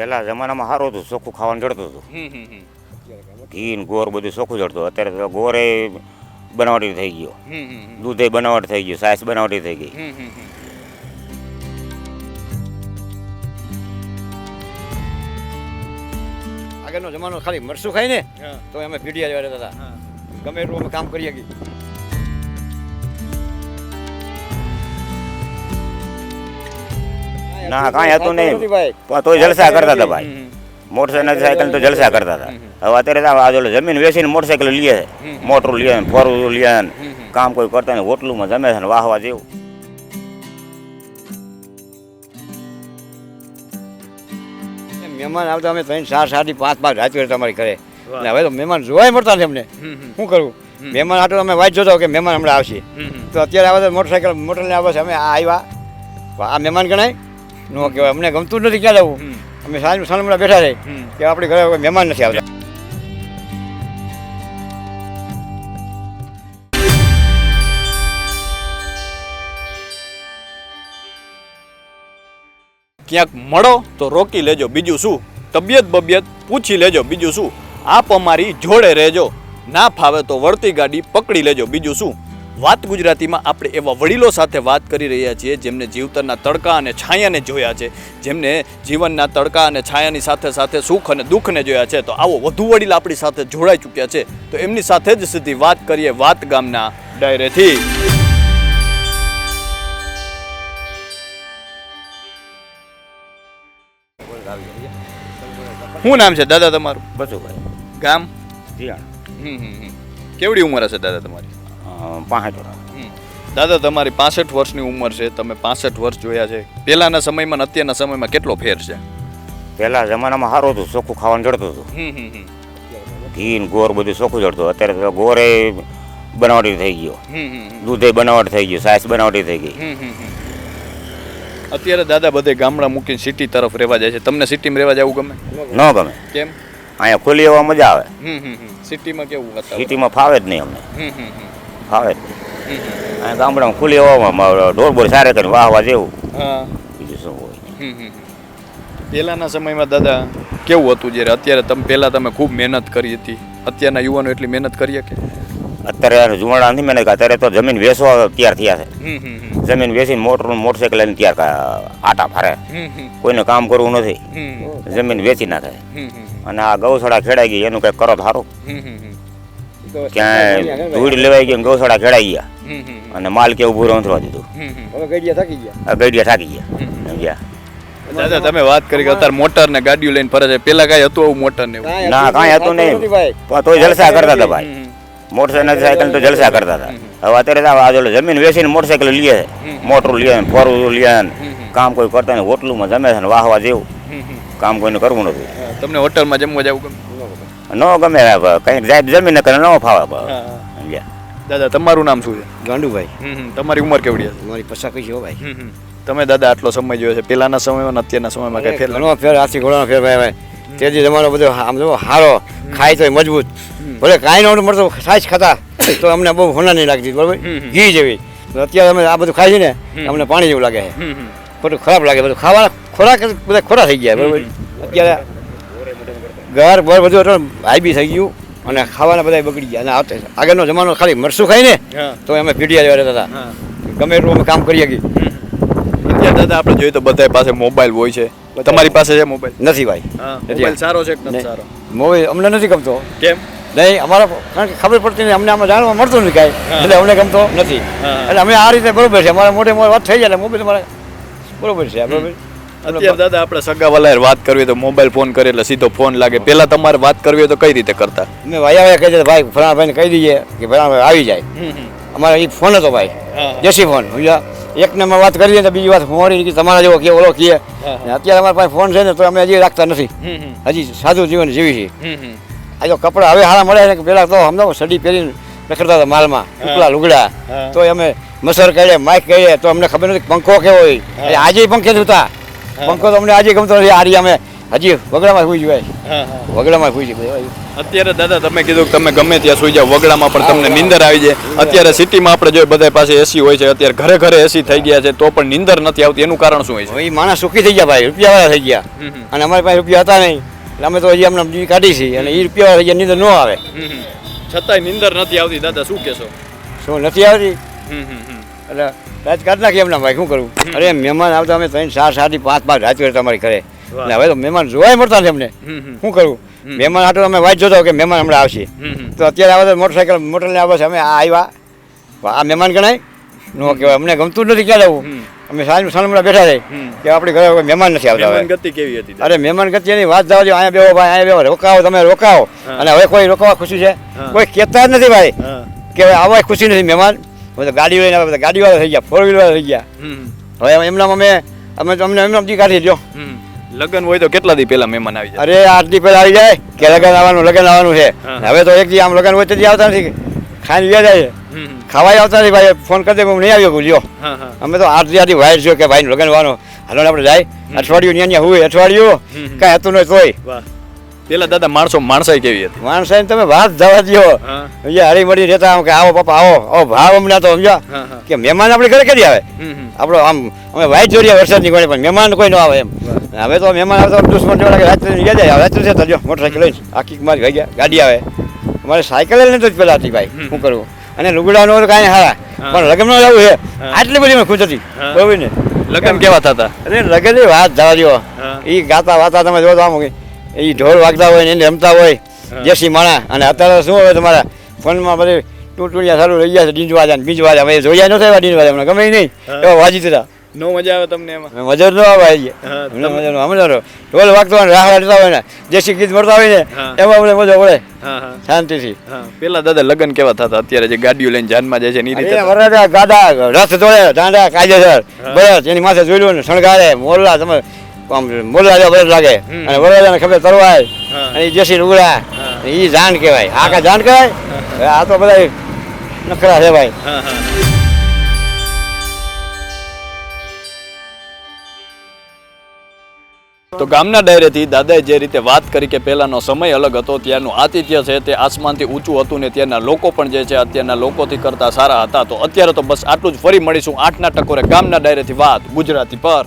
પહેલા જમાનામાં સારું હતું ચોખ્ખું ખાવાનું જડતું હતું. હમ હમ હમ. ઘી ને ગોળ બધું ચોખ્ખું જડતું અત્યારે તો ગોરે બનાવટી થઈ ગયો. દૂધ હમ હમ. દૂધે બનાવટ થઈ ગયું સાસ બનાવટી થઈ ગઈ. હમ હમ હમ. આગળનો જમાનો ખાલી મરસું ખાય ને તો અમે પીડિયા રહેતા હતા. ગમે એટલું અમે કામ કરીએ ના કાંઈ હતું નહીં. તોય જલસા કરતા હતા ભાઈ. મોટરસાઇકલ સાયકલ તો જલસા કરતા હતા. હવે અત્યારે આ જમીન વેચીને મોટરસાઇકલ લઈએ મોટરું લે ને ફોર વ્હીલર લે કામ કોઈ કરતા નહીં. હોટલુમાં જમે છે ને વાહવા જેવું. મહેમાન આવતા અમે ત્રણ ચાર સાડી પાંચ પાંચ રાત કરતા અમારી ઘરે. હવે તો મહેમાન જોવાય મળતા નથી અમને. શું કરવું મહેમાન આટલું અમે વાંચ જોતો કે મહેમાન હમણાં આવશે. તો અત્યારે આવે તો મોટરસાઇકલ મોટર લઈને આવે છે અમે આવ્યા. આ મહેમાન ગણાય. નો કહેવાય. અમને ગમતું જ નથી ક્યાં જવું. અમે સાંજ સાંજમાં બેઠા રહી કે આપણે ઘરે મહેમાન નથી આવતા. ક્યાંક મળો તો રોકી લેજો. બીજું શું? તબિયત બબિયત પૂછી લેજો. બીજું શું? આપ અમારી જોડે રહેજો. ના ફાવે તો વળતી ગાડી પકડી લેજો. બીજું શું? વાત ગુજરાતીમાં આપણે એવા વડીલો સાથે વાત કરી રહ્યા છીએ જેમને જીવતરના તડકા અને છાયાને જોયા છે જેમને જીવનના તડકા અને છાયાની સાથે સાથે સુખ અને દુઃખને જોયા છે. તો આવો વધુ વડીલ આપણી સાથે જોડાઈ ચૂક્યા છે. તો એમની સાથે જ સીધી વાત કરીએ વાત ગામના ડાયરેથી. શું નામ છે દાદા તમારું? બધું ભાઈ ગામ. કેવડી ઉંમર હશે દાદા તમારી? પાંચ વર્ષ. દાદા તમારી પાસઠ વર્ષની ઉંમર છે તમે પાસઠ વર્ષ જોયા છે. પહેલાના સમયમાં અત્યારના સમયમાં કેટલો ફેર છે? પહેલા જમાનામાં સારું હતું ચોખ્ખું ખાવાનું જડતું હતું. ઘી ગોર બધું ચોખ્ખું જડતું અત્યારે તો ગોરે બનાવટી થઈ ગયો. દૂધે બનાવટ થઈ ગયું સાસ બનાવટી થઈ ગઈ. અત્યારે દાદા બધે ગામડા મૂકીને સિટી તરફ રહેવા જાય છે. તમને સિટીમાં રહેવા જવું ગમે? ન ગમે. કેમ? અહીંયા ખુલ્લી હવા મજા આવે. સિટીમાં કેવું સિટીમાં ફાવે જ નહીં અમને. હમ. અહીંયા ગામડામાં ખુલ્લી હવામાં ઢોર બોર સારે કરીને વાહવા જેવું. બીજું શું હોય. પહેલાના સમયમાં દાદા કેવું હતું જ્યારે અત્યારે તમે પહેલાં તમે ખૂબ મહેનત કરી હતી? અત્યારના યુવાનો એટલી મહેનત કરીએ કે અત્યારે જુવાણા નથી મહેનત અત્યારે તો જમીન વેચવા તૈયાર થયા છે. જમીન વેચીને મોટર મોટરસાઇકલ લઈને તૈયાર કા- આટા ફરે. કોઈને કામ કરવું નથી. જમીન વેચી નાખે. અને આ ગૌશાળા ખેડાઈ ગઈ. એનું કંઈક કરો સારું. ક્યાંય ધૂળ લેવાઈ ગયો ને ગૌશાળા ખેડાઈ ગયા. અને માલ કે ઊભું રંધવા દીધું. ગઈડિયા થાકી ગયા. ગઈડિયા થાકી ગયા. સમજ્યા દાદા તમે વાત કરી કે અત્યારે મોટર ને ગાડીઓ લઈને ફરે છે. પેલા કઈ હતું આવું મોટર ને ના કાંઈ હતું નહીં. તોય જલસા કરતા હતા ભાઈ. મોટરસાયકલ સાયકલ તો જલસા કરતા હતા. હવે અત્યારે તો આ જમીન વેચીને મોટરસાયકલ લે છે. મોટર લે ને ફોર વ્હીલર લે ને. કામ કોઈ કરતા નહીં. હોટલમાં જમે છે ને વાહવા જેવું. કામ કોઈને કરવું નથી. તમને હોટલમાં જમવા જવું ગમે? ન ગમે કંઈક જાય જમીન ને કરે ન ફાવે સમજ્યા? દાદા તમારું નામ શું છે? ગાંડુભાઈ. તમારી ઉંમર કેવડી હતી? મારી છે હો ભાઈ. તમે દાદા આટલો સમય જોયો છે. પેલાના સમયમાં અત્યારના સમયમાં કઈ ફેર ઘણો ફેર હાથી ઘોડાનો ફેર ભાઈ ભાઈ. તેથી જમાનો બધો આમ જો હારો ખાય તો મજબૂત. ભલે કાંઈ નહોતું મળતું સાચ ખાતા તો અમને બહુ હોના નહીં લાગતી બરાબર? ઘી જેવી. અત્યારે અમે આ બધું ખાઈ છે ને અમને પાણી જેવું લાગે છે. ખોટું ખરાબ લાગે બધું ખાવા ખોરાક બધા ખોરા થઈ ગયા બરાબર? અત્યારે ઘર બર બધું હાઈબી થઈ ગયું અને ખાવાના બધા બગડી ગયા. અને આવતે આગળનો જમાનો ખાલી મરસું ખાઈ ને તો અમે પીડિયા રહેતા હતા. ગમે એટલું અમે કામ કરીએ શકીએ. અત્યારે દાદા આપણે જોઈએ તો બધા પાસે મોબાઈલ હોય છે. તમારી પાસે છે મોબાઈલ? નથી ભાઈ. મોબાઈલ સારો છે સારો? મોબાઈલ અમને નથી ગમતો. કેમ? નહીં અમારા કારણ કે ખબર પડતી નહીં અમને આમાં જાણવા મળતું નથી કાંઈ. એટલે અમને ગમતો નથી. એટલે અમે આ રીતે બરોબર છે. અમારા મોટે મોટી વાત થઈ જાય મોબાઈલ અમારે બરોબર છે બરોબર અત્યારે દાદા આપણે સગા વાલા વાત કરવી તો મોબાઈલ ફોન કરે એટલે સીધો ફોન લાગે. પેલા તમારે વાત કરવી હોય તો કઈ રીતે કરતા? મેં વાયા વાયા કહી દે ભાઈ ફલાણા ભાઈને કહી દઈએ કે ભાઈ આવી જાય. અમારે એ ફોન હતો ભાઈ જેસી દેશી ફોન એક ને વાત કરીએ તો બીજી વાત મોડી કે તમારા જેવો કે ઓલો કીએ અત્યારે અમારા પાસે ફોન છે ને તો અમે હજી રાખતા નથી. હજી સાદું જીવન જીવી છીએ. આ જો કપડાં હવે હારા મળે ને પેલા તો અમને સડી પહેરીને રખડતા હતા માલમાં ઉપલા લુગડા. તો અમે મસર કહીએ માઇક કહીએ તો અમને ખબર નથી પંખો કેવો હોય. આજે પંખે જ હતા. પંખો તો અમને આજે ગમતો નથી. આરી અમે હજી વગડામાં સુઈ જવાય. વગડામાં સુઈ જવાય. અત્યારે દાદા તમે કીધું કે તમે ગમે ત્યાં સુઈ જાઓ વગડામાં પણ તમને નીંદર આવી જાય. અત્યારે સિટીમાં આપણે જોઈએ બધા પાસે એસી હોય છે. અત્યારે ઘરે ઘરે એસી થઈ ગયા છે તો પણ નીંદર નથી આવતી. એનું કારણ શું હોય છે? ઈ માણસ સુખી થઈ ગયા ભાઈ. રૂપિયાવાળા થઈ ગયા. અને અમારી પાસે રૂપિયા હતા નહીં. એટલે અમે તો હજી અમને બીજી કાઢી છે. અને એ રૂપિયાવાળા થઈ ગયા નીંદર ન આવે. છતાંય નીંદર નથી આવતી. દાદા શું કહેશો? શું નથી આવતી? એટલે રાત કાઢ નાખી એમના ભાઈ શું કરવું અરે મહેમાન આવતા અમે ત્રણ સાત સાડી પાંચ પાંચ રાત કરે તમારી ઘરે. અને હવે તો મહેમાન જોવાય મળતા નથી અમને. શું કરવું મહેમાન આટલું અમે વાંચ જોતા કે મહેમાન હમણાં આવશે. તો અત્યારે આવે તો મોટરસાઇકલ મોટર લઈને આવે છે અમે આ આવ્યા. આ મહેમાન ગણાય. નો કહેવાય અમને ગમતું નથી ક્યાં જવું. હમ. અમે સાંજ સાંજમાં બેઠા રહી. કે આપણી ઘરે કોઈ મહેમાન નથી આવતા ગતિ કેવી હતી અરે મહેમાન ગતિ એની વાત જવા દો અહીંયા બેહો ભાઈ અહીંયા બેહો રોકાવો તમે રોકાવો અને હવે કોઈ રોકાવા ખુશી છે? કોઈ કહેતા જ નથી ભાઈ કે હવે આવા ખુશી નથી મહેમાન. તો ગાડી લઈને બધા ગાડીવાળા થઈ ગયા ફોર વ્હીલર થઈ ગયા. હવે એમના અમે અમે તો અમને એમના દી કાઢી લ્યો લગ્ન હોય તો કેટલા દી પહેલા મહેમાન આવી જાય? અરે આઠ દી પહેલા આવી જાય કે લગન આવવાનું લગન આવવાનું છે. હવે તો એક દી આમ લગન હોય તો આવતા નથી. ખાઈને વ્યા જાય. ખાવાય આવતા નથી ભાઈ. ફોન કરી દે હું નહીં આવ્યો લ્યો. અમે તો આઠ દી આથી વાયર છો કે ભાઈ લગન આવવાનું. હાલો આપણે જાય. અઠવાડિયું ન્યા ન્યા હોય અઠવાડિયું. કાંઈ હતું નહીં તોય. પેલા દાદા માણસો માણસાઈ કેવી હતી? માણસાઈ તમે વાત જવા દો સમજ્યા હળી મળી રહેતા આમ કે આવો પપ્પા આવો આવો ભાવ અમને તો સમજ્યા. કે મહેમાન આપણે ઘરે કરી આવે? આપણો આમ અમે વાઈટ જોડીએ વરસાદની ગોળી પણ મહેમાન કોઈ ન આવે એમ. હવે તો મહેમાન આવે તો દુશ્મન જોડે રાત્રે યાદ જાય રાત્રે છે જો મોટરસાઇકલ લઈને. આખી મારી ભાઈ ગયા ગાડી આવે. મારે સાયકલ જ પેલા હતી ભાઈ શું કરવું? અને લુગડાનો તો કાંઈ હારા હા. પણ લગ્નમાં જવું છે. આટલી બધી મેં ખુશ હતી. બરોબર ને? લગ્ન કેવા થતા? અરે લગ્ન વાત જવા દો એ ગાતા વાતા તમે જો તો આમ એ ઢોલ વાગતા હોય ને એને રમતા હોય. દેશી માણા. અને અત્યારે શું હોય તમારા ફોનમાં બધી ટૂંટુડિયા સારું રહી ગયા છે ડીંજવાજા બીજ વાજા અમે જોયા નતા એવા ડીંજવાજા અમને ગમે નહીં. એવા વાજી દીધા નો મજા આવે તમને એમાં? મજા ન આવે આવી અમને મજા નો તો ઢોલ વાગતો હોય ને રાહ રડતા હોય ને દેશી ગીત મળતા હોય ને એમાં અમને મજા પડે. શાંતિથી. પેલા દાદા લગ્ન કેવા થતા? અત્યારે જે ગાડીઓ લઈને જાનમાં જાય છે એની રીતે ગાડા રથ દોડે દાંડા કાયદેસર. બસ એની માથે જોઈ ને શણગારે મોરલા તમે આમ મોરલાજા જેવા લાગે. અને વરરાજાને ખબર તરવાય. અને એ જેસી લુગડા એ જાણ કહેવાય. આ કા જાન કહેવાય? આ તો બધા નખરા છે ભાઈ. તો ગામના ડાયરેથી દાદાએ જે રીતે વાત કરી કે પહેલાંનો સમય અલગ હતો ત્યારનું આતિથ્ય છે તે આસમાનથી ઊંચું હતું ને ત્યારના લોકો પણ જે છે અત્યારના લોકોથી કરતા સારા હતા. તો અત્યારે તો બસ આટલું જ ફરી મળીશું આઠના ટકોરે ગામના ડાયરેથી વાત ગુજરાતી પર.